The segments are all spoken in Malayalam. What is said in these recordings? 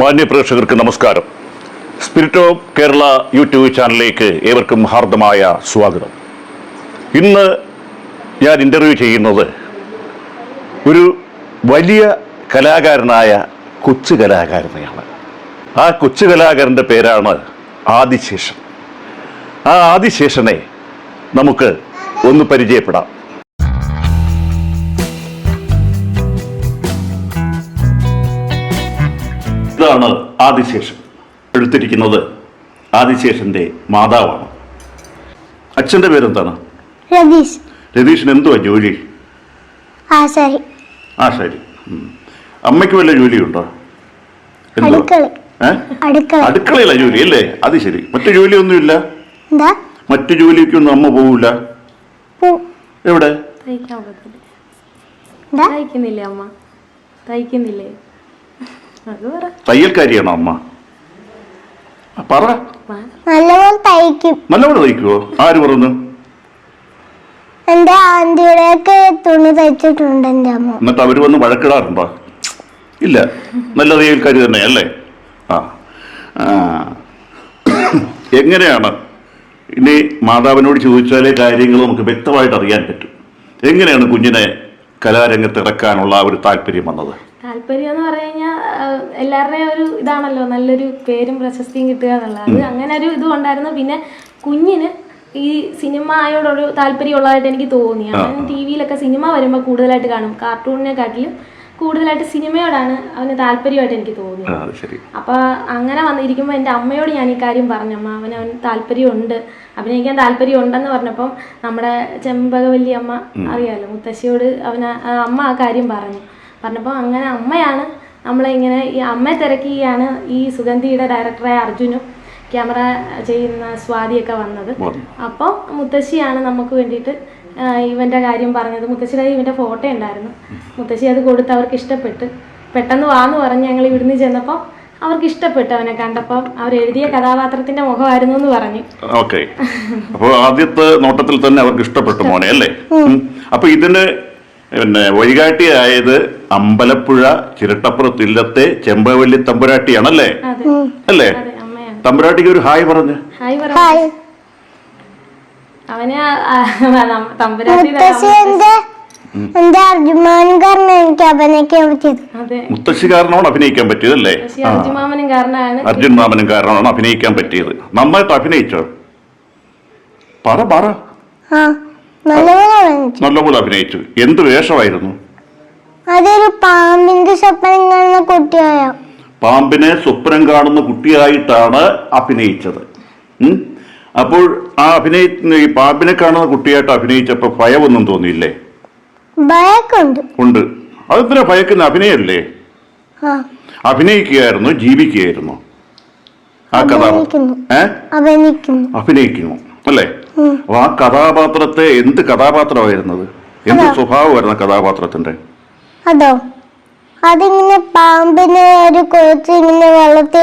മാന്യ പ്രേക്ഷകർക്ക് നമസ്കാരം. സ്പിരിറ്റ് ഓഫ് കേരള യൂട്യൂബ് ചാനലിലേക്ക് ഏവർക്കും ഹാർദമായ സ്വാഗതം. ഇന്ന് ഞാൻ ഇന്റർവ്യൂ ചെയ്യുന്നത് ഒരു വലിയ കലാകാരനായ കൊച്ചു കലാകാരനെയാണ്. ആ കൊച്ചു കലാകാരന്റെ പേരാണ് ആദിശേഷൻ. ആ ആദിശേഷനെ നമുക്ക് ഒന്ന് പരിചയപ്പെടാം. ഇതാണ് ആദിശേഷൻ എടുത്തിരിക്കുന്നത് ആദിശേഷന്റെ മാതാവാണ്. അച്ഛന്റെ പേരെന്താണ്? രതീഷ്. രതീഷിന് എന്തുവാ ജോലി? ആ സരി ആ ശരി. അമ്മയ്ക്ക് വല്ല ജോലിയുണ്ടോ? അടുക്കളയില ജോലി അല്ലേ? അത് ശരി. മറ്റു ജോലിയൊന്നുമില്ല? എന്താ? മറ്റു ജോലിക്കൊന്നും അമ്മ പോവില്ല പൂ. എവിടെ? തയ്ക്കുന്നില്ലേ അമ്മ? തയ്ക്കുന്നില്ലേ? തയ്യൽക്കാരിയാണോ അമ്മ? ആ, പറ. നല്ലപോലെ തയ്ക്കും. നല്ലപോലെ തയ്ക്കുവോ? ആര് പറഞ്ഞു? എന്റെ ആന്റിയുടെയൊക്കെ തുണി തയ്ച്ചിട്ടുണ്ട് എന്റെ അമ്മ. എന്നിട്ട് അവർ വന്ന് വഴക്കിടാറുണ്ടോ? ഇല്ല. നല്ല തയ്യൽക്കാരി തന്നെ അല്ലേ ആ. എങ്ങനെയാണ്? ഇനി മാതാവിനോട് ചോദിച്ചാലേ കാര്യങ്ങൾ നമുക്ക് വ്യക്തമായിട്ട് അറിയാൻ പറ്റും. എങ്ങനെയാണ് കുഞ്ഞിനെ കലാരംഗത്ത് ഇറക്കാനുള്ള ആ ഒരു താല്പര്യം വന്നത്? താല്പര്യം എന്ന് പറഞ്ഞു കഴിഞ്ഞാൽ എല്ലാവരുടെയും ഒരു ഇതാണല്ലോ നല്ലൊരു പേരും പ്രശസ്തിയും കിട്ടുക എന്നുള്ളത്. അത് അങ്ങനെ ഒരു ഇതും ഉണ്ടായിരുന്നു പിന്നെ കുഞ്ഞിന് ഈ സിനിമയോടൊരു താല്പര്യമുള്ളതായിട്ട് എനിക്ക് തോന്നി. അവൻ ടി വിയിലൊക്കെ സിനിമ വരുമ്പോൾ കൂടുതലായിട്ട് കാണും. കാർട്ടൂണിനെക്കാട്ടിലും കൂടുതലായിട്ട് സിനിമയോടാണ് അവന് താല്പര്യമായിട്ട് എനിക്ക് തോന്നി അപ്പൊ അങ്ങനെ വന്നിരിക്കുമ്പോൾ എന്റെ അമ്മയോട് ഞാൻ ഈ കാര്യം പറഞ്ഞു. അമ്മ അവന് അവന് താല്പര്യമുണ്ട്. അഭിനയിക്കാൻ താല്പര്യം ഉണ്ടെന്ന് പറഞ്ഞപ്പം നമ്മുടെ ചെമ്പകവല്ലി അമ്മ അറിയാലോ മുത്തശ്ശിയോട് അവന് അമ്മ ആ കാര്യം പറഞ്ഞു. പറഞ്ഞപ്പോൾ അങ്ങനെ അമ്മയാണ്. നമ്മളെ ഇങ്ങനെ ഈ അമ്മയെ തിരക്കിയാണ് ഈ സുഗന്ധിയുടെ ഡയറക്ടറായ അർജുനും ക്യാമറ ചെയ്യുന്ന സ്വാതിയൊക്കെ വന്നത്. വന്നു. അപ്പോൾ മുത്തശ്ശിയാണ് നമുക്ക് വേണ്ടിയിട്ട് ഇവന്റെ ഇവന്റെ കാര്യം പറഞ്ഞത്. മുത്തശ്ശിയുടെ ഇവന്റെ ഇവന്റെ ഫോട്ടോ ഉണ്ടായിരുന്നു. മുത്തശ്ശി അത് കൊടുത്ത് അവർക്ക് ഇഷ്ടപ്പെട്ട് പെട്ടെന്ന് വാന്ന് പറഞ്ഞ് ഞങ്ങൾ ഇവിടുന്ന് ചെന്നപ്പോൾ അവർക്ക് ഇഷ്ടപ്പെട്ടു അവനെ കണ്ടപ്പോൾ അവർ എഴുതിയ കഥാപാത്രത്തിന്റെ മുഖമായിരുന്നു എന്ന് പറഞ്ഞു. ഓക്കെ. അപ്പോൾ ആദ്യത്തെ നോട്ടത്തിൽ തന്നെ അവർക്ക് ഇഷ്ടപ്പെട്ടു മോനെ അല്ലേ? അപ്പോൾ അപ്പൊ ഇതിന് പിന്നെ വഴികാട്ടിയായത് അമ്പലപ്പുഴ ചിരട്ടപ്പുറത്തില്ലത്തെ ചെമ്പവല്ലി തമ്പുരാട്ടിയാണല്ലേ? അല്ലേ? തമ്പുരാട്ടിക്ക് ഒരു ഹായ് പറഞ്ഞു. ഹായ് പറഞ്ഞു ഹായ്. അവന് തമ്പുരാട്ടി മുത്തശ്ശി എന്റെ എന്റെ അർജുമാനും കാരണം എനിക്ക് അഭിനയിക്കാൻ പറ്റിയത് കാരണമാണ്. അർജുൻ മാമനും കാരണമാണ് അഭിനയിക്കാൻ പറ്റിയത്. നന്നായിട്ട് അഭിനയിച്ചോ? പറ പറ. നല്ലപോലെ അഭിനയിച്ചു. എന്ത് വേഷമായിരുന്നു? അതൊരു പാമ്പിന്റെ സ്വപ്നം കാണുന്ന കുട്ടിയായ? പാമ്പിനെ സ്വപ്നം കാണുന്ന കുട്ടിയായിട്ടാണ് അഭിനയിച്ചത്. അപ്പോൾ ആ അഭിനയി ഈ പാമ്പിനെ കാണുന്ന കുട്ടിയായിട്ട് അഭിനയിച്ചപ്പോൾ ഭയമൊന്നും തോന്നിയില്ലേ? ഭയക്കുണ്ട്. ഉണ്ട്. അതെന്തിനാ ഭയക്കുന്ന? അഭിനയല്ലേ? അഭിനയിക്കുകയായിരുന്നു ജീവിക്കുകയായിരുന്നു. ആ കഥ അഭിനയിക്കുന്നു. അല്ലേ? അപ്പൊ ആ കഥാപാത്രത്തെ എന്ത് കഥാപാത്രമായിരുന്നത്? എന്ത് സ്വഭാവമായിരുന്നു കഥാപാത്രത്തിന്റെ? അതോ? അതിങ്ങനെ പാമ്പിനെ ഒരു കൊച്ചു ഇങ്ങനെ വളർത്തി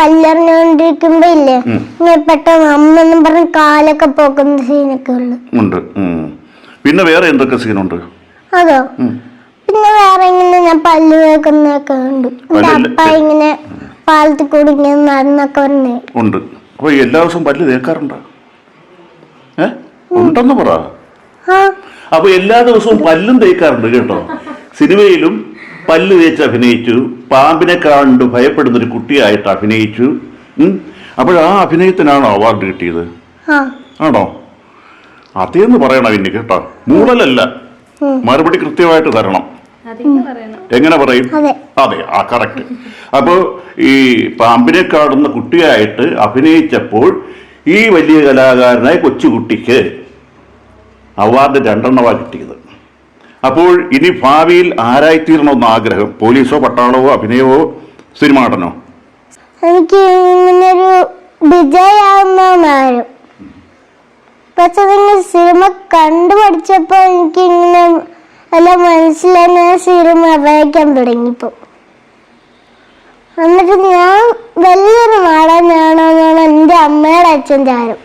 കല്ലെറിഞ്ഞോണ്ടിരിക്കുമ്പോ ഇല്ലേ? ഇങ്ങനെ പെട്ടെന്ന് അമ്മെന്നും പറഞ്ഞ് കാലൊക്കെ പോക്കുന്ന സീനൊക്കെ ഉള്ളു. ഉണ്ട്. പിന്നെ വേറെ എന്തൊക്കെ സീനുണ്ട്? അതോ? പിന്നെ വേറെ ഇങ്ങനെ ഞാൻ പല്ല് വേക്കുന്നൊക്കെ ഉണ്ട്. അപ്പ ഇങ്ങനെ പാലത്തിൽ കൂടി ഇങ്ങനെ നടന്നൊക്കെ ഉണ്ട്. അപ്പൊ എല്ലാ ദിവസവും പല്ല് തേക്കാറുണ്ടോ? ഉണ്ടെന്ന് പറ. ആ. അപ്പൊ എല്ലാ ദിവസവും പല്ലും തേക്കാറുണ്ട് കേട്ടോ. സിനിമയിലും പല്ല് തേച്ച് അഭിനയിച്ചു. പാമ്പിനെ കണ്ട് ഭയപ്പെടുന്ന ഒരു കുട്ടിയായിട്ട് അഭിനയിച്ചു. അപ്പോഴാ അപ്പോൾ ആ അഭിനയത്തിനാണോ അവാർഡ് കിട്ടിയത്. ആ. ആണോ? അതേന്ന് പറയണം ഇനി കേട്ടോ. മൂളലല്ല. മറുപടി കൃത്യമായിട്ട് തരണം. എങ്ങനെ പറയും? അതെ. അതെ ആ കറക്റ്റ് അപ്പോൾ ഈ പാമ്പിനെ കാണുന്ന കുട്ടിയായിട്ട് അഭിനയിച്ചപ്പോൾ ഈ വലിയ കലാകാരനായ കൊച്ചുകുട്ടിക്ക് അവാർഡ് രണ്ടെണ്ണമാണ് കിട്ടിയത്. അപ്പോൾ ഇനി ഭാവിയിൽ ആരായിത്തീരണമെന്ന് ആഗ്രഹം പോലീസോ പട്ടാളവോ അഭിനയമോ സിനിമ നടനോ എനിക്ക് സിനിമ കണ്ടു പഠിച്ചപ്പോ എനിക്ക് ഇങ്ങനെ എല്ലാം മനസ്സിലായി സിനിമ അഭിനയിക്കാൻ തുടങ്ങിപ്പോ. എന്നിട്ട് ഞാൻ വലിയൊരു മാടനാണെന്നാണ് എന്റെ അമ്മയുടെ അച്ഛൻ ചാരം.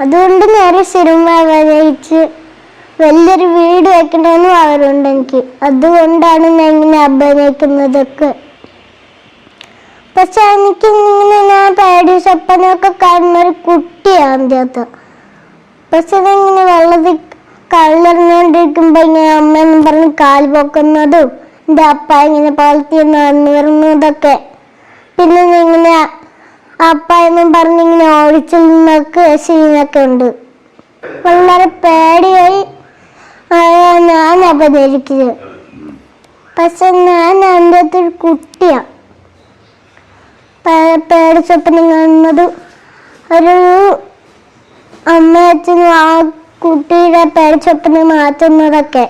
അതുകൊണ്ട് നേരെ സിനിമ അഭിനയിച്ച് വലിയൊരു വീട് വെക്കണമെന്നും അവരുണ്ട് എനിക്ക്. അതുകൊണ്ടാണ് ഞാൻ ഇങ്ങനെ അഭിനയിക്കുന്നതൊക്കെ. പക്ഷെ എനിക്ക് ഇങ്ങനെ ഞാൻ പേടി സ്വപ്നമൊക്കെ കാണുന്ന ഒരു കുട്ടിയാണ് അത് പക്ഷെ ഇങ്ങനെ വെള്ളത്തിൽ കല്ലെറിഞ്ഞോണ്ടിരിക്കുമ്പോ ഇങ്ങനെ അമ്മയെന്നും പറഞ്ഞ് കാൽ പൊക്കുന്നതും എന്റെ അപ്പ ഇങ്ങനെ പാലത്തിൽ നടന്നു വരുന്നതൊക്കെ പിന്നെ ഇങ്ങനെ അപ്പ എന്നും പറഞ്ഞ് ഇങ്ങനെ ഓടിച്ചു നിന്നൊക്കെ സീനൊക്കെ ഉണ്ട്. വളരെ പേടിയായി. ഞാൻ അഭിനയിക്കുന്നത് പക്ഷെ ഞാൻ എന്റെ അടുത്തൊരു കുട്ടിയാണ് പേ- പേടി സ്വപ്നം കാണുന്നത് ഒരു അമ്മ അച്ഛനും ആ കുട്ടിയുടെ പേടി സ്വപ്നം മാറ്റുന്നതൊക്കെ.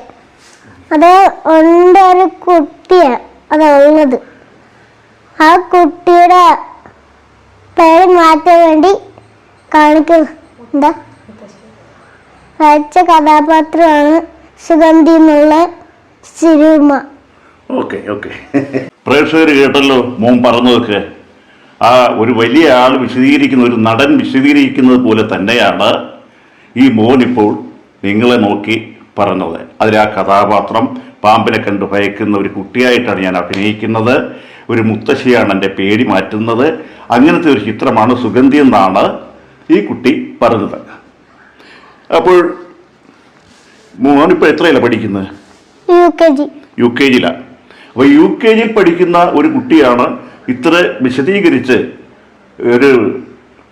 അത് ഉണ്ട് ഒരു കുട്ടിയാണ് അതുള്ളത് ആ കുട്ടിയുടെ പേര് മാറ്റാൻ വേണ്ടി കാണിക്കും എന്താ? വരച്ച കഥാപാത്രമാണ് സുഗന്ധി എന്നുള്ള സിനിമ. Okay okay. പ്രേക്ഷകർ കേട്ടല്ലോ മോൻ പറഞ്ഞതൊക്കെ. ആ ഒരു വലിയ ആൾ വിശദീകരിക്കുന്ന ഒരു നടൻ വിശദീകരിക്കുന്നത് പോലെ തന്നെയാണ് ഈ മോൻ ഇപ്പോൾ നിങ്ങളെ നോക്കി പറഞ്ഞത്. അതിൽ ആ കഥാപാത്രം പാമ്പിനെ കണ്ട് ഭയക്കുന്ന ഒരു കുട്ടിയായിട്ടാണ് ഞാൻ അഭിനയിക്കുന്നത്. ഒരു മുത്തശ്ശിയാണ് എന്റെ പേടി മാറ്റുന്നത്. അങ്ങനത്തെ ഒരു ചിത്രമാണ് സുഗന്ധി എന്നാണ് ഈ കുട്ടി പറഞ്ഞത്. അപ്പോൾ മോനിപ്പോൾ എത്രയല്ല പഠിക്കുന്നത്? U K G. U K ജിയിലാണ് അപ്പോൾ യു കെ ജിയിൽ പഠിക്കുന്ന ഒരു കുട്ടിയാണ് ഇത്ര വിശദീകരിച്ച് ഒരു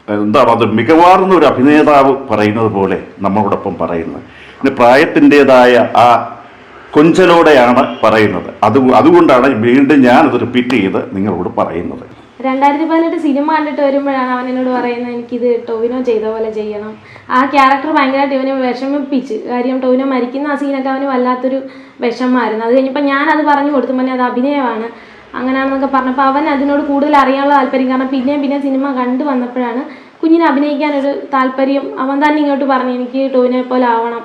എന്താണ് അത് മികവാർന്ന ഒരു അഭിനേതാവ് പറയുന്നത് പോലെ നമ്മളോടൊപ്പം പറയുന്നത്. പിന്നെ പ്രായത്തിന്റെതായ ആ കൊഞ്ചലോടെയാണ് പറയുന്നത്. അത് അതുകൊണ്ടാണ് വീണ്ടും ഞാൻ അത് റിപ്പീറ്റ് ചെയ്ത് നിങ്ങളോട് പറയുന്നത്. രണ്ടായിരത്തി പതിനെട്ട് സിനിമ കണ്ടിട്ട് വരുമ്പോഴാണ് അവൻ എന്നോട് പറയുന്നത് എനിക്കിത് ടോവിനോ ചെയ്ത പോലെ ചെയ്യണം. ആ ക്യാരക്ടർ ഭയങ്കരമായിട്ട് ഇവനെ വിഷമിപ്പിച്ച്. കാര്യം ടോവിനോ മരിക്കുന്ന ആ സീനൊക്കെ അവന് വല്ലാത്തൊരു വിഷമമായിരുന്നു. അത് കഴിഞ്ഞപ്പോൾ അത് പറഞ്ഞു കൊടുത്തു പിന്നെ അത് അഭിനയമാണ്. അങ്ങനെയാണെന്നൊക്കെ പറഞ്ഞപ്പോൾ അവൻ അതിനോട് കൂടുതൽ അറിയാനുള്ള താല്പര്യം. കാരണം പിന്നെയും പിന്നെ സിനിമ കണ്ടു വന്നപ്പോഴാണ് കുഞ്ഞിനെ അഭിനയിക്കാനൊരു താല്പര്യം. അവൻ തന്നെ ഇങ്ങോട്ട് പറഞ്ഞു എനിക്ക് ടോവിനെ പോലെ ആവണം.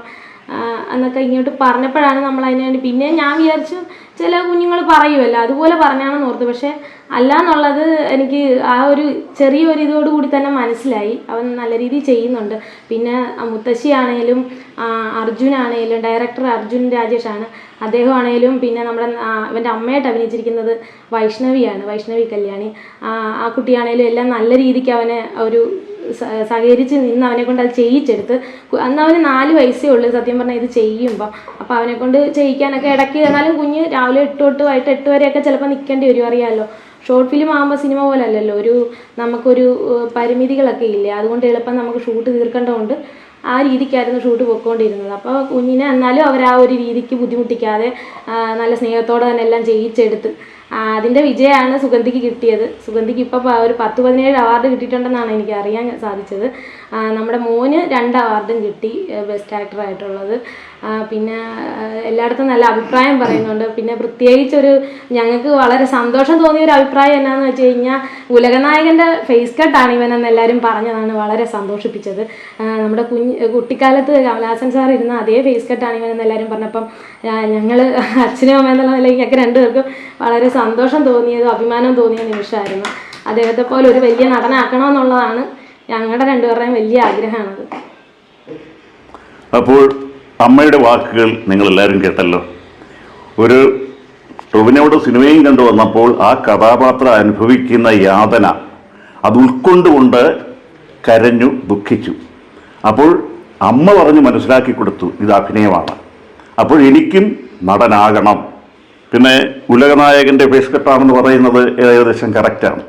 എന്നൊക്കെ ഇങ്ങോട്ട് പറഞ്ഞപ്പോഴാണ് നമ്മൾ അതിന് വേണ്ടി പിന്നെ ഞാൻ വിചാരിച്ചു ചില കുഞ്ഞുങ്ങൾ പറയുമല്ലോ അതുപോലെ പറഞ്ഞാണെന്ന് ഓർത്ത്. പക്ഷേ അല്ല എന്നുള്ളത് എനിക്ക് ആ ഒരു ചെറിയൊരു ഇതോടുകൂടി തന്നെ മനസ്സിലായി. അവൻ നല്ല രീതിയിൽ ചെയ്യുന്നുണ്ട്. പിന്നെ മുത്തശ്ശിയാണേലും അർജുനാണേലും ഡയറക്ടർ അർജുൻ രാജേഷാണ് അദ്ദേഹമാണേലും പിന്നെ നമ്മുടെ ഇവന്റെ അമ്മയായിട്ട് അഭിനയിച്ചിരിക്കുന്നത് വൈഷ്ണവിയാണ് വൈഷ്ണവി കല്യാണി. ആ, കുട്ടിയാണേലും എല്ലാം നല്ല രീതിക്ക് അവനെ ഒരു സഹകരിച്ച് നിന്ന് അവനെ കൊണ്ട് അത് ചെയ്യിച്ചെടുത്ത്. അന്ന് അവന് നാല് വയസ്സേ ഉള്ളൂ സത്യം പറഞ്ഞാൽ ഇത് ചെയ്യുമ്പോൾ അപ്പോൾ അവനെ കൊണ്ട് ചെയ്യിക്കാനൊക്കെ ഇടയ്ക്ക് എന്നാലും കുഞ്ഞ് രാവിലെ എട്ട് തൊട്ട് വൈകിട്ട് എട്ട് വരെയൊക്കെ ചിലപ്പോൾ നിൽക്കേണ്ടി വരും അറിയാമല്ലോ ഷോർട്ട് ഫിലിം ആകുമ്പോൾ സിനിമ പോലെ അല്ലല്ലോ ഒരു നമുക്കൊരു പരിമിതികളൊക്കെ ഇല്ലേ? അതുകൊണ്ട് എളുപ്പം നമുക്ക് ഷൂട്ട് തീർക്കേണ്ടതുകൊണ്ട് ആ രീതിക്കായിരുന്നു ഷൂട്ട് പോയിക്കൊണ്ടിരുന്നത് അപ്പോൾ കുഞ്ഞിനെ എന്നാലും അവർ ആ ഒരു രീതിക്ക് ബുദ്ധിമുട്ടിക്കാതെ നല്ല സ്നേഹത്തോടെ തന്നെ എല്ലാം ചെയ്യിച്ചെടുത്ത്. അതിന്റെ വിജയമാണ് സുഗന്ധിക്ക് കിട്ടിയത്. സുഗന്ധിക്ക് ഇപ്പോൾ ഒരു പത്ത് പതിനേഴ് അവാർഡ് കിട്ടിയിട്ടുണ്ടെന്നാണ് എനിക്ക് അറിയാൻ സാധിച്ചത്. നമ്മുടെ മോന് രണ്ട് അവാർഡും കിട്ടി ബെസ്റ്റ് ആക്ടറായിട്ടുള്ളത് പിന്നെ എല്ലായിടത്തും നല്ല അഭിപ്രായം പറയുന്നുണ്ട്. പിന്നെ പ്രത്യേകിച്ചൊരു ഞങ്ങൾക്ക് വളരെ സന്തോഷം തോന്നിയ ഒരു അഭിപ്രായം എന്നാന്ന് വെച്ച് കഴിഞ്ഞാൽ ഗുലകനായകന്റെ ഫേസ് കട്ടാണ് ഇവനെന്ന് എല്ലാവരും പറഞ്ഞതാണ് വളരെ സന്തോഷിപ്പിച്ചത്. നമ്മുടെ കുഞ്ഞ് കുട്ടിക്കാലത്ത് കമലഹാസൻ സാർ ഇരുന്ന അതേ ഫേസ് കട്ടാണ് ഇവനെന്ന് എല്ലാവരും പറഞ്ഞപ്പം ഞങ്ങൾ അച്ഛനും അമ്മ എന്നുള്ള നിലയിൽ ഞങ്ങൾക്ക് രണ്ടുപേർക്കും വളരെ സന്തോഷം തോന്നിയതും അഭിമാനം തോന്നിയ നിമിഷമായിരുന്നു. അദ്ദേഹത്തെ പോലെ ഒരു വലിയ നടനാക്കണമെന്നുള്ളതാണ് ഞങ്ങളുടെ രണ്ടുപേരുടെയും വലിയ ആഗ്രഹമാണത്. അപ്പോൾ അമ്മയുടെ വാക്കുകൾ നിങ്ങൾ എല്ലാവരും കേട്ടല്ലോ. ഒരു ടൊവിനോട് സിനിമയും കണ്ടു വന്നപ്പോൾ ആ കഥാപാത്രം അനുഭവിക്കുന്ന യാതന അത് ഉൾക്കൊണ്ടുകൊണ്ട് കരഞ്ഞു ദുഃഖിച്ചു. അപ്പോൾ അമ്മ പറഞ്ഞ് മനസ്സിലാക്കി കൊടുത്തു ഇത് അഭിനയമാണ്. അപ്പോൾ എനിക്കും നടനാകണം. പിന്നെ ഉലകനായകന്റെ ഫേസ് കട്ടാണെന്ന് പറയുന്നത് ഏകദേശം കറക്റ്റാണ്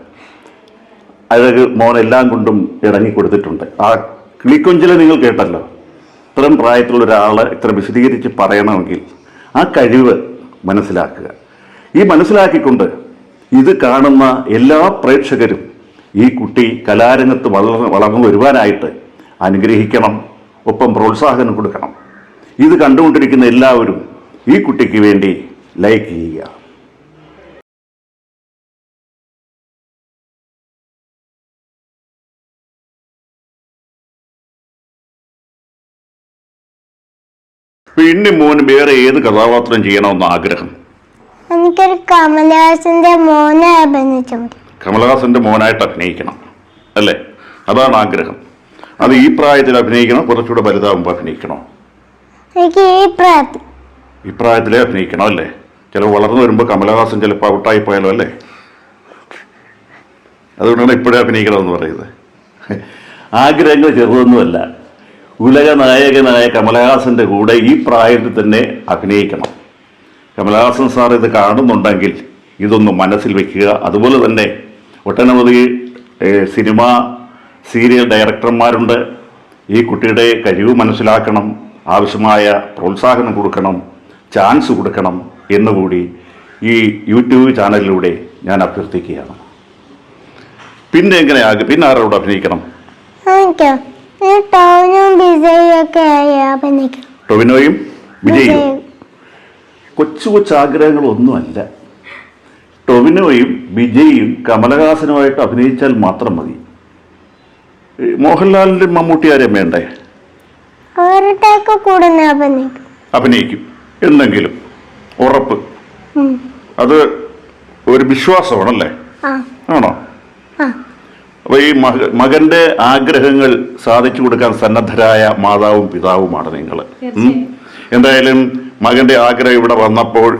അഴക് മോനെല്ലാം കൊണ്ടും ഇറങ്ങി കൊടുത്തിട്ടുണ്ട്. ആ കിളിക്കൊഞ്ചിലെ നിങ്ങൾ കേട്ടല്ലോ. ഇത്രയും പ്രായത്തിലുള്ള ഒരാൾ ഇത്ര വിശദീകരിച്ച് പറയണമെങ്കിൽ ആ കഴിവ് മനസ്സിലാക്കുക. ഈ മനസ്സിലാക്കിക്കൊണ്ട് ഇത് കാണുന്ന എല്ലാ പ്രേക്ഷകരും ഈ കുട്ടി കലാരംഗത്ത് വളർന്ന് വളർന്നു വരുവാനായിട്ട് അനുഗ്രഹിക്കണം ഒപ്പം പ്രോത്സാഹനം കൊടുക്കണം. ഇത് കണ്ടുകൊണ്ടിരിക്കുന്ന എല്ലാവരും ഈ കുട്ടിക്ക് വേണ്ടി ലൈക്ക് ചെയ്യുക. പിന്നെ മോന് വേറെ ഏത് കഥാപാത്രം ചെയ്യണമെന്ന് ആഗ്രഹം? എനിക്കൊരു കമലഹാസന്റെ മോനെ അഭിനയിച്ചു കമലഹാസന്റെ മോനായിട്ട് അഭിനയിക്കണം അല്ലേ? അതാണ് ആഗ്രഹം. അത് ഈ പ്രായത്തിൽ അഭിനയിക്കണം കുറച്ചുകൂടെ വലുതാകുമ്പോൾ അഭിനയിക്കണോ? എനിക്ക് ഈ പ്രായത്തിൽ. ഈ പ്രായത്തിലേ അഭിനയിക്കണം അല്ലേ? ചിലപ്പോൾ വളർന്നു വരുമ്പോൾ കമലഹാസൻ ചിലപ്പോൾ ഔട്ടായി പോയാലോ അല്ലേ? അതുകൊണ്ടാണ് ഇപ്പോഴേ അഭിനയിക്കണമെന്ന് പറയുന്നത്. ആഗ്രഹങ്ങൾ ചെറുതൊന്നുമല്ല. ഉലക നായകനായ കമലഹാസന്റെ കൂടെ ഈ പ്രായത്തിൽ തന്നെ അഭിനയിക്കണം. കമലഹാസൻ സാർ ഇത് കാണുന്നുണ്ടെങ്കിൽ ഇതൊന്ന് മനസ്സിൽ വെക്കുക. അതുപോലെ തന്നെ ഒട്ടനവധി സിനിമ സീരിയൽ ഡയറക്ടർമാരുണ്ട്. ഈ കുട്ടിയുടെ കഴിവ് മനസ്സിലാക്കണം ആവശ്യമായ പ്രോത്സാഹനം കൊടുക്കണം ചാൻസ് കൊടുക്കണം എന്നുകൂടി ഈ യൂട്യൂബ് ചാനലിലൂടെ ഞാൻ അഭ്യർത്ഥിക്കുകയാണ്. പിന്നെ എങ്ങനെയാകും പിന്നെ ആരോട് അഭിനയിക്കണം? ടൊവിനോയും വിജയും. കൊച്ചു കൊച്ചു ആഗ്രഹങ്ങളൊന്നുമല്ല. ടൊവിനോയും വിജയും കമലഹാസനുമായിട്ട് അഭിനയിച്ചാൽ മാത്രം മതി. മോഹൻലാലിന്റെ മമ്മൂട്ടി ആരെയും വേണ്ടേ അഭിനയിക്കും. എന്തെങ്കിലും. ഉറപ്പ്. അത് ഒരു വിശ്വാസമാണല്ലേ? ആണോ? അപ്പോൾ ഈ മക മകന്റെ ആഗ്രഹങ്ങൾ സാധിച്ചു കൊടുക്കാൻ സന്നദ്ധരായ മാതാവും പിതാവുമാണ് നിങ്ങൾ. എന്തായാലും മകന്റെ ആഗ്രഹം ഇവിടെ വന്നപ്പോൾ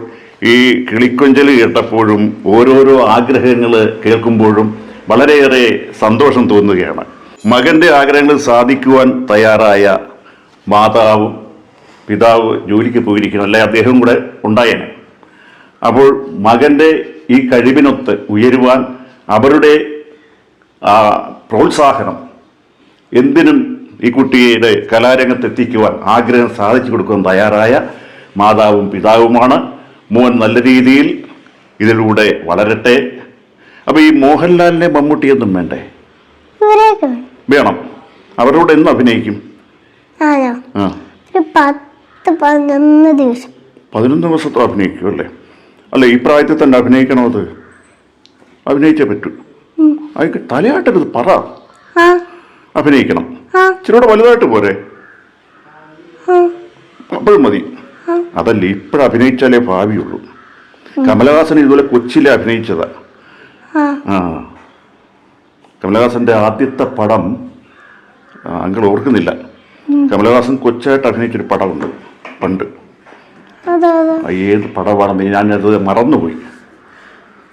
ഈ കിളിക്കൊഞ്ചൽ കേട്ടപ്പോഴും ഓരോരോ ആഗ്രഹങ്ങൾ കേൾക്കുമ്പോഴും വളരെയേറെ സന്തോഷം തോന്നുകയാണ്. മകന്റെ ആഗ്രഹങ്ങൾ സാധിക്കുവാൻ തയ്യാറായ മാതാവും പിതാവ് ജോലിക്ക് പോയിരിക്കണം അല്ലെ? അദ്ദേഹം കൂടെ ഉണ്ടായേനെ. അപ്പോൾ മകന്റെ ഈ കഴിവിനൊത്ത് ഉയരുവാൻ അവരുടെ ആ പ്രോത്സാഹനം എന്തിനും ഈ കുട്ടിയുടെ കലാരംഗത്ത് എത്തിക്കുവാൻ ആഗ്രഹം സാധിച്ചു കൊടുക്കാൻ തയ്യാറായ മാതാവും പിതാവുമാണ്. മോൻ നല്ല രീതിയിൽ ഇതിലൂടെ വളരട്ടെ. അപ്പോൾ ഈ മോഹൻലാലിനെ മമ്മൂട്ടിയൊന്നും വേണ്ടേ? വേണം. അവരോട് എന്ന് അഭിനയിക്കും? പത്ത് പതിനൊന്ന് ദിവസം. പതിനൊന്ന് ദിവസത്തെ അഭിനയിക്കും അല്ലേ അല്ല ഈ പ്രായത്തിൽ തന്നെ അഭിനയിക്കണോ അത്? അഭിനയിച്ചേ പറ്റൂ. അതിക്ക് തലയാട്ടരുത് പറ. അഭിനയിക്കണം. ഇച്ചിരൂടെ വലുതായിട്ട് പോരെ. അപ്പോഴും മതി. അതല്ല ഇപ്പോഴും അഭിനയിച്ചാലേ ഭാവിയുള്ളൂ. കമലഹാസൻ ഇതുപോലെ കൊച്ചിലെ അഭിനയിച്ചതാ. ആ. കമലഹാസന്റെ ആദ്യത്തെ പടം അങ്ങൾ അങ്കിൾ ഓർക്കുന്നില്ല. കമലഹാസൻ കൊച്ചായിട്ട് അഭിനയിച്ചൊരു പടമുണ്ട് പണ്ട്. ഏത് പടമാണെന്ന് ഞാനത് മറന്നുപോയി.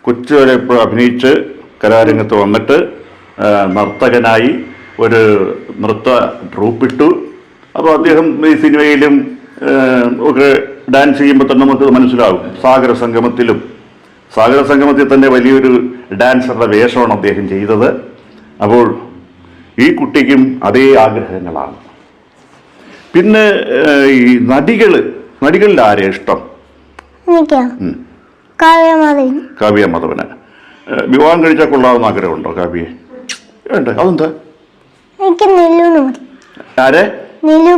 കൊച്ചു വരെ ഇപ്പോൾ അഭിനയിച്ച് കലാരംഗത്ത് വന്നിട്ട് നർത്തകനായി ഒരു നൃത്ത ട്രൂപ്പിട്ടു. അപ്പോൾ അദ്ദേഹം ഈ സിനിമയിലും ഒക്കെ ഡാൻസ് ചെയ്യുമ്പോൾ തന്നെ നമുക്ക് മനസ്സിലാവും സാഗര സംഗമത്തിലും. സാഗര സംഗമത്തിൽ തന്നെ വലിയൊരു ഡാൻസറുടെ വേഷമാണ് അദ്ദേഹം ചെയ്തത്. അപ്പോൾ ഈ കുട്ടിക്കും അതേ ആഗ്രഹങ്ങളാണ്. പിന്നെ ഈ നടികൾ നടികളിൽ ആരെയാ ഇഷ്ടം? കാവ്യ മധവന് വിവാഹം കഴിച്ചാൽ കൊള്ളാവുന്ന ആഗ്രഹമുണ്ടോ കാവ്യെ വേണ്ട അതെന്താ? എനിക്ക് ആരെ? നിലു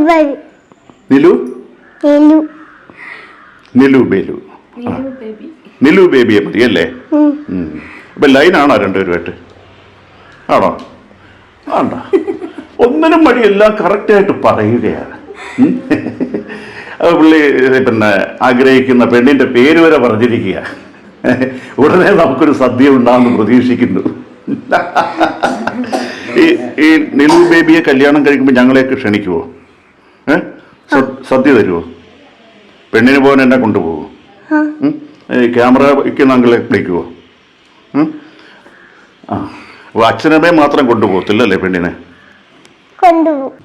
നെല്ലു നിലു? ബേലു. ആ. നീലു ബേബി. നിലു ബേബിയെ മതി അല്ലേ. ഇപ്പൊ ലൈനാണോ രണ്ടുപേരുമായിട്ട്? ആണോ? ആണ്ട ഒന്നിനും മടി എല്ലാം കറക്റ്റായിട്ട് പറയുകയാണ്. പുള്ളി പിന്നെ ആഗ്രഹിക്കുന്ന പെണ്ണിന്റെ പേര് വരെ പറഞ്ഞിരിക്കുക ഉടനെ നമുക്കൊരു സദ്യ ഉണ്ടാകുമെന്ന് പ്രതീക്ഷിക്കുന്നു. ഈ ഈ നിലു ബേബിയെ കല്യാണം കഴിക്കുമ്പോൾ ഞങ്ങളെയൊക്കെ ക്ഷണിക്കുവോ? ഏ? സദ്യ തരുമോ പെണ്ണിന് പോകാൻ എന്നെ കൊണ്ടുപോകുമോ ക്യാമറ വയ്ക്കുന്ന അങ്കിളെ വിളിക്കുമോ ആ. അച്ഛനമ്മയെ മാത്രം കൊണ്ടുപോകത്തില്ലല്ലേ പെണ്ണിനെ?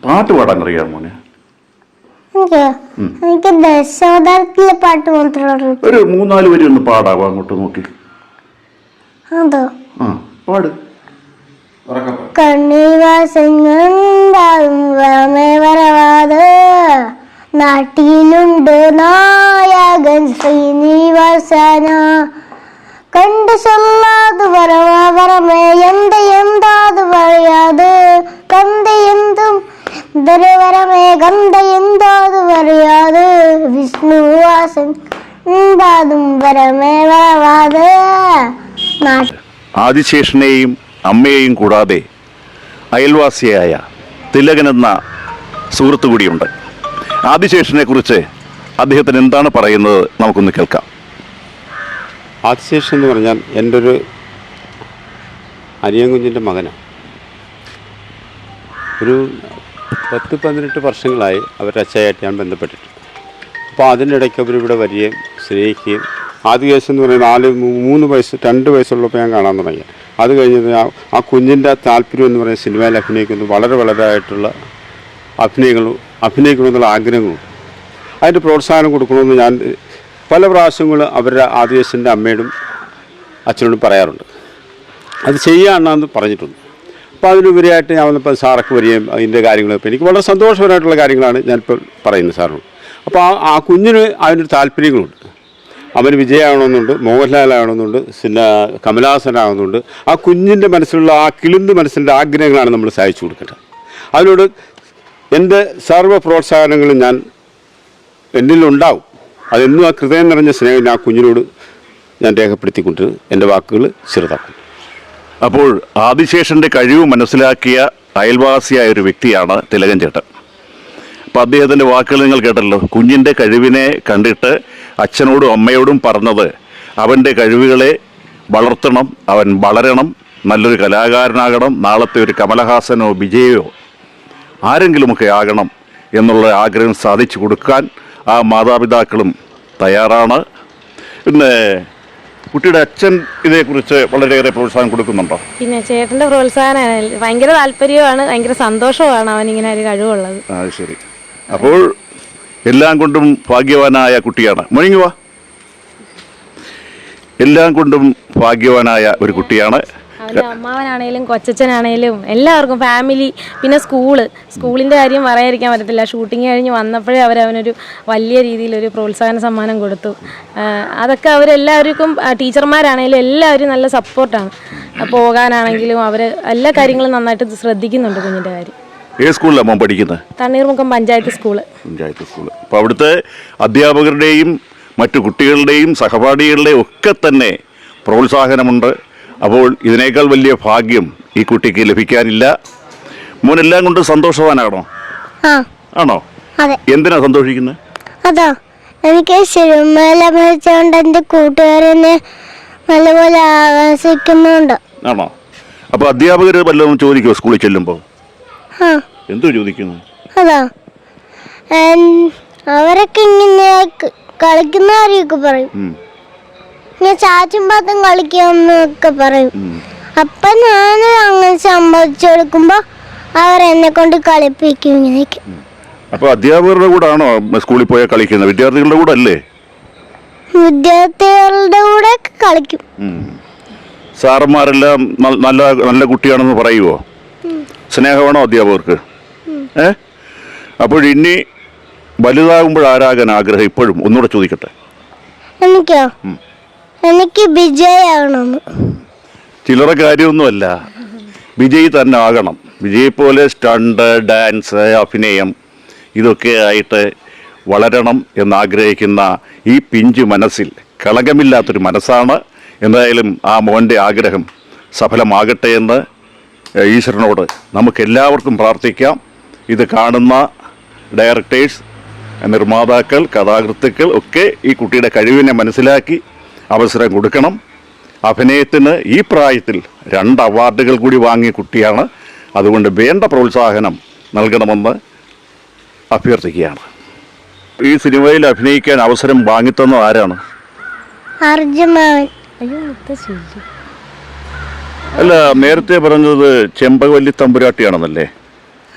പാട്ട് പാടാൻ അറിയാമോ മോനെ? എനിക്കോ ദശാവതാരത്തിലെ പാട്ട് മാത്രമേ ഒരു മൂന്നാൽ വരി ഒന്ന് പാടാവോ അങ്ങോട്ട് നോക്കി. അതോ? ആ പാട്. കണ്ണിവാസങ്ങളുണ്ടാകും വമേ വരവാത്. നാട്ടിലുണ്ട് നായകൻ ശ്രീനിവാസന. കണ്ടു ചൊല്ലാതു വരവാ വരമേ എന്ത് എന്താത് പറയാത്? വരമേ കന്ത എന്താത് പറയാത് വിഷ്ണുവാസൻ എന്താതും വരമേ ആദിശേഷനെയും അമ്മയെയും കൂടാതെ അയൽവാസിയായ തിലകൻ എന്ന സുഹൃത്തു കൂടിയുണ്ട്. ആദിശേഷനെ കുറിച്ച് അദ്ദേഹത്തിന് എന്താണ് പറയുന്നത് നമുക്കൊന്ന് കേൾക്കാം. ആദിശേഷൻ എന്ന് പറഞ്ഞാൽ എന്റെ ഒരു അനിയൻകുഞ്ഞിന്റെ മകനാണ് ഒരു പത്ത് പതിനെട്ട് വർഷങ്ങളായി അവരുടെ അച്ഛയായിട്ട് ഞാൻ ബന്ധപ്പെട്ടിട്ടുണ്ട്. അപ്പോൾ അതിനിടയ്ക്ക് അവരിവിടെ വരികയും സ്നേഹിക്കുകയും ആദ്യ കേസ് എന്ന് പറയുന്നത് നാല് മൂന്ന് വയസ്സ് രണ്ട് വയസ്സുള്ളപ്പോൾ ഞാൻ കാണാൻ തുടങ്ങി. അത് കഴിഞ്ഞ് ആ- കുഞ്ഞിന്റെ താല്പര്യം എന്ന് പറയുന്ന സിനിമയിൽ അഭിനയിക്കുന്നത് വളരെ വളരെ ആയിട്ടുള്ള അഭിനയങ്ങളും അഭിനയിക്കണമെന്നുള്ള ആഗ്രഹങ്ങളും അതിന്റെ പ്രോത്സാഹനം കൊടുക്കണമെന്ന് ഞാൻ പല പ്രാവശ്യങ്ങൾ അവരുടെ ആദിവാസിന്റെ അമ്മയോടും അച്ഛനോടും പറയാറുണ്ട്. അത് ചെയ്യാണെന്ന് പറഞ്ഞിട്ടുണ്ട്. അപ്പോൾ അതിനുപരിയായിട്ട് ഞാൻ വന്നപ്പോൾ സാറൊക്കെ വരികയും അതിന്റെ കാര്യങ്ങളൊക്കെ എനിക്ക് വളരെ സന്തോഷപരമായിട്ടുള്ള കാര്യങ്ങളാണ് ഞാനിപ്പോൾ പറയുന്നത് സാറിനോട്. അപ്പോൾ ആ ആ കുഞ്ഞിന് അതിനൊരു താല്പര്യങ്ങളുണ്ട്. അവന് വിജയമാകണമെന്നുണ്ട് മോഹൻലാലാകണമെന്നുണ്ട് പിന്നെ കമലഹാസനാകുന്നുണ്ട് ആ കുഞ്ഞിന്റെ മനസ്സിലുള്ള ആ കിളിന്ത് മനസ്സിന്റെ ആഗ്രഹങ്ങളാണ് നമ്മൾ സഹായിച്ചു കൊടുക്കേണ്ടത്. അതിനോട് എന്റെ സർവ പ്രോത്സാഹനങ്ങളും ഞാൻ എന്നിലുണ്ടാവും അതെന്നും ആ ഹൃദയം നിറഞ്ഞ സ്നേഹം ആ കുഞ്ഞിനോട് ഞാൻ രേഖപ്പെടുത്തിക്കൊണ്ട് എന്റെ വാക്കുകൾ ചെറുതാക്കും. അപ്പോൾ ആദിശേഷന്റെ കഴിവ് മനസ്സിലാക്കിയ അയൽവാസിയായ ഒരു വ്യക്തിയാണ് തിലകൻ ചേട്ടൻ. അപ്പോൾ അദ്ദേഹത്തിന്റെ വാക്കുകൾ നിങ്ങൾ കേട്ടല്ലോ. കുഞ്ഞിന്റെ കഴിവിനെ കണ്ടിട്ട് അച്ഛനോടും അമ്മയോടും പറഞ്ഞത് അവന്റെ കഴിവുകളെ വളർത്തണം അവൻ വളരണം നല്ലൊരു കലാകാരനാകണം നാളത്തെ ഒരു കമലഹാസനോ വിജയോ ആരെങ്കിലുമൊക്കെ ആകണം എന്നുള്ള ആഗ്രഹം സാധിച്ചു കൊടുക്കാൻ ആ മാതാപിതാക്കളും തയ്യാറാണ്. പിന്നെ കുട്ടിയുടെ അച്ഛൻ ഇതേക്കുറിച്ച് വളരെയേറെ പ്രോത്സാഹനം കൊടുക്കുന്നുണ്ടോ? പിന്നെ ചേട്ടന്റെ പ്രോത്സാഹനം ഭയങ്കര താല്പര്യമാണ് ഭയങ്കര സന്തോഷമാണ് അവൻ ഇങ്ങനെ ഒരു കഴിവുള്ളത്. ആ ശരി. അപ്പോൾ എല്ലാം കൊണ്ടും ഭാഗ്യവാനായ കുട്ടിയാണ്. മുഴങ്ങുവാ എല്ലാം കൊണ്ടും ഭാഗ്യവാനായ ഒരു കുട്ടിയാണ്. അവന്റെ അമ്മാവനാണേലും കൊച്ചച്ഛനാണേലും എല്ലാവർക്കും ഫാമിലി പിന്നെ സ്കൂൾ സ്കൂളിന്റെ കാര്യം പറയാതിരിക്കാൻ പറ്റത്തില്ല. ഷൂട്ടിങ് കഴിഞ്ഞ് വന്നപ്പോഴേ അവർ അവനൊരു വലിയ രീതിയിലൊരു പ്രോത്സാഹന സമ്മാനം കൊടുത്തു. അതൊക്കെ അവരെല്ലാവർക്കും ടീച്ചർമാരാണേലും എല്ലാവരും നല്ല സപ്പോർട്ടാണ് പോകാനാണെങ്കിലും അവർ എല്ലാ കാര്യങ്ങളും നന്നായിട്ട് ശ്രദ്ധിക്കുന്നുണ്ട് കുഞ്ഞിന്റെ കാര്യം. ഏത് സ്കൂളിലാണ് മോൻ പഠിക്കുന്നത്? തണ്ണീർമുഖം പഞ്ചായത്ത് സ്കൂൾ പഞ്ചായത്ത് സ്കൂൾ അപ്പോൾ അവിടുത്തെ അധ്യാപകരുടെയും മറ്റു കുട്ടികളുടെയും സഹപാഠികളുടെയും ഒക്കെ തന്നെ പ്രോത്സാഹനമുണ്ട്. അപ്പോൾ ഇതിനേക്കാൾ വലിയ ഭാഗ്യം ഈ കുട്ടിക്ക് ലഭിക്കാനില്ല. മോൻ എല്ലാം കൊണ്ട് സന്തോഷവാനാണോ? ആണോ? എന്തിനാ സന്തോഷിക്കുന്നത് അതോ എനിക്ക് സിനിമയിൽ അഭിനയിച്ചുകൊണ്ട് എന്റെ കൂട്ടുകാരനെ നല്ലപോലെ ആകർഷിക്കുന്നുണ്ട്. ആണോ? അപ്പോൾ അധ്യാപകർ വല്ലതും ചോദിക്കോ സ്കൂളിൽ ചെല്ലുമ്പോൾ ആ. എന്തോ ചോദിക്കുന്നു? അതോ അവരൊക്കെ ഇങ്ങനെ കളിക്കുന്ന കളിക്കുന്നവരെയൊക്കെ പറയും. ഇങ്ങനെ ചാച്ചും പാത്തും കളിക്കാന്നൊക്കെ പറയും. അപ്പൊ ഞാൻ അങ്ങനെ സമ്മതിച്ചു കൊടുക്കുമ്പോ അവരെന്നെ കൊണ്ട് കളിപ്പിക്കും ഇങ്ങനെയൊക്കെ അപ്പോൾ അധ്യാപകരുടെ കൂടെ ആണോ സ്കൂളിൽ പോയാൽ കളിക്കുന്നത്? വിദ്യാർത്ഥികളുടെ കൂടെ അല്ലേ? വിദ്യാർത്ഥികളുടെ കൂടെ കളിക്കും. സാറന്മാരെല്ലാം നല്ല നല്ല കുട്ടിയാണെന്ന് പറയുവോ? സ്നേഹമാണോ അധ്യാപകർക്ക്? ഏ? അപ്പോൾ ഇനി വലുതാകുമ്പോഴാരാകാൻ ആഗ്രഹം? ഇപ്പോഴും ഒന്നുകൂടെ ചോദിക്കട്ടെ. എനിക്കോ? എനിക്ക് വിജയാവണമെന്ന് ചിലരുടെ കാര്യമൊന്നുമല്ല. വിജയ് തന്നെ ആകണം. വിജയ് പോലെ സ്റ്റണ്ട് ഡാൻസ് അഭിനയം ഇതൊക്കെ ആയിട്ട് വളരണം എന്നാഗ്രഹിക്കുന്ന ഈ പിഞ്ചു മനസ്സിൽ കളങ്കമില്ലാത്തൊരു മനസ്സാണ്. എന്തായാലും ആ മോന്റെ ആഗ്രഹം സഫലമാകട്ടെ എന്ന് ഈശ്വരനോട് നമുക്കെല്ലാവർക്കും പ്രാർത്ഥിക്കാം. ഇത് കാണുന്ന ഡയറക്ടേഴ്സ് നിർമ്മാതാക്കൾ കഥാകൃത്തുക്കൾ ഒക്കെ ഈ കുട്ടിയുടെ കഴിവിനെ മനസ്സിലാക്കി അവസരം കൊടുക്കണം. അഭിനയത്തിന് ഈ പ്രായത്തിൽ രണ്ട് അവാർഡുകൾ കൂടി വാങ്ങിയ കുട്ടിയാണ്. അതുകൊണ്ട് വേണ്ട പ്രോത്സാഹനം നൽകണമെന്ന് അഭ്യർത്ഥിക്കുകയാണ്. ഈ സിനിമയിൽ അഭിനയിക്കാൻ അവസരം വാങ്ങിത്തന്ന ആരാണ്? അല്ല നേരത്തെ പറഞ്ഞത് ചെമ്പകവല്ലി തമ്പുരാട്ടിയാണെന്നല്ലേ?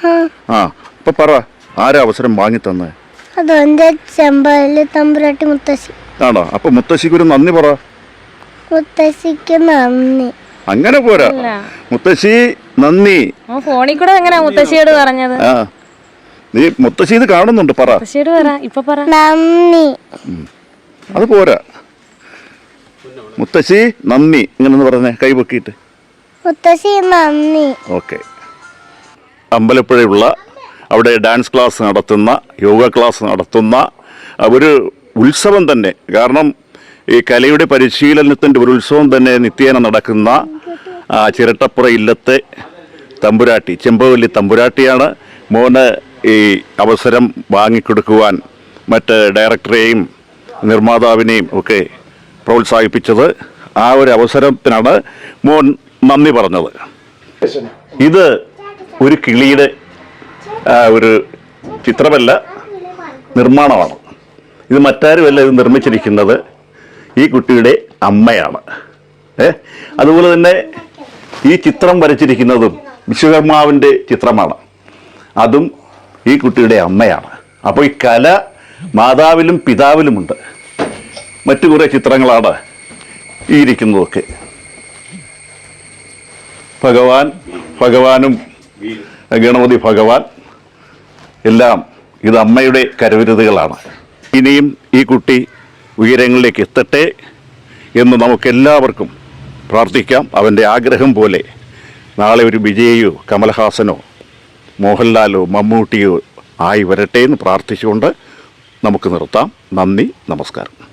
ആ. ആ അപ്പൊ പറ ആരാ അവസരം വാങ്ങിത്തന്നത് അതോ എന്റെ ചെമ്പൽ തമ്പുരാട്ടി മുത്തശ്ശി. ആണോ? അപ്പൊ മുത്തശ്ശിക്ക് ഒരു നന്ദി പറ. മുത്തശ്ശിക്ക് നന്ദി. അങ്ങനെ പോരാ. മുത്തശ്ശി നന്ദി. ഫോണിൽ കൂടെ എങ്ങനെയാ മുത്തശ്ശിയോട് പറഞ്ഞത്? നീ മുത്തശ്ശി ഇത് കാണുന്നുണ്ട് പറ. മുത്തശ്ശിയോട് പറ. ഇപ്പൊ പറ. നന്ദി. അത് പോരാ. മുത്തശ്ശി നന്ദി. ഇങ്ങനെ പറഞ്ഞേ കൈ പൊക്കിയിട്ട്. മുത്തശ്ശി നന്ദി. ഓക്കെ. അമ്പലപ്പുഴയുള്ള അവിടെ ഡാൻസ് ക്ലാസ് നടത്തുന്ന യോഗ ക്ലാസ് നടത്തുന്ന ഒരു ഉത്സവം തന്നെ. കാരണം ഈ കലയുടെ പരിശീലനത്തിന്റെ ഒരു ഉത്സവം തന്നെ നിത്യേന നടക്കുന്ന ചിരട്ടപ്പുറ ഇല്ലത്തെ തമ്പുരാട്ടി ചെമ്പവല്ലി തമ്പുരാട്ടിയാണ്. മോന് ഈ അവസരം വാങ്ങിക്കൊടുക്കുവാൻ മറ്റ് ഡയറക്ടറെയും നിർമ്മാതാവിനെയും ഒക്കെ പ്രോത്സാഹിപ്പിച്ചത്. ആ ഒരു അവസരത്തിനാണ് മോൻ നന്ദി പറഞ്ഞത്. ഇത് ഒരു കിളിയുടെ ഒരു ചിത്രമല്ല നിർമ്മാണമാണ്. ഇത് മറ്റാരുമല്ല ഇത് നിർമ്മിച്ചിരിക്കുന്നത് ഈ കുട്ടിയുടെ അമ്മയാണ്. ഏ? അതുപോലെ തന്നെ ഈ ചിത്രം വരച്ചിരിക്കുന്നതും വിശ്വകർമാവിന്റെ ചിത്രമാണ്. അതും ഈ കുട്ടിയുടെ അമ്മയാണ്. അപ്പോൾ ഈ കല മാതാവിലും പിതാവിലുമുണ്ട്. മറ്റു കുറേ ചിത്രങ്ങളാണ് ഈ ഇരിക്കുന്നതൊക്കെ. ഭഗവാൻ ഭഗവാനും ഗണപതി ഭഗവാൻ എല്ലാം ഇത് അമ്മയുടെ കരവിരുതുകളാണ്. ഇനിയും ഈ കുട്ടി ഉയരങ്ങളിലേക്ക് എത്തട്ടെ എന്ന് നമുക്കെല്ലാവർക്കും പ്രാർത്ഥിക്കാം. അവന്റെ ആഗ്രഹം പോലെ നാളെ ഒരു വിജയിയോ കമൽഹാസനോ മോഹൻലാലോ മമ്മൂട്ടിയോ ആയി വരട്ടെ എന്ന് പ്രാർത്ഥിച്ചുകൊണ്ട് നമുക്ക് നിർത്താം. നന്ദി നമസ്കാരം.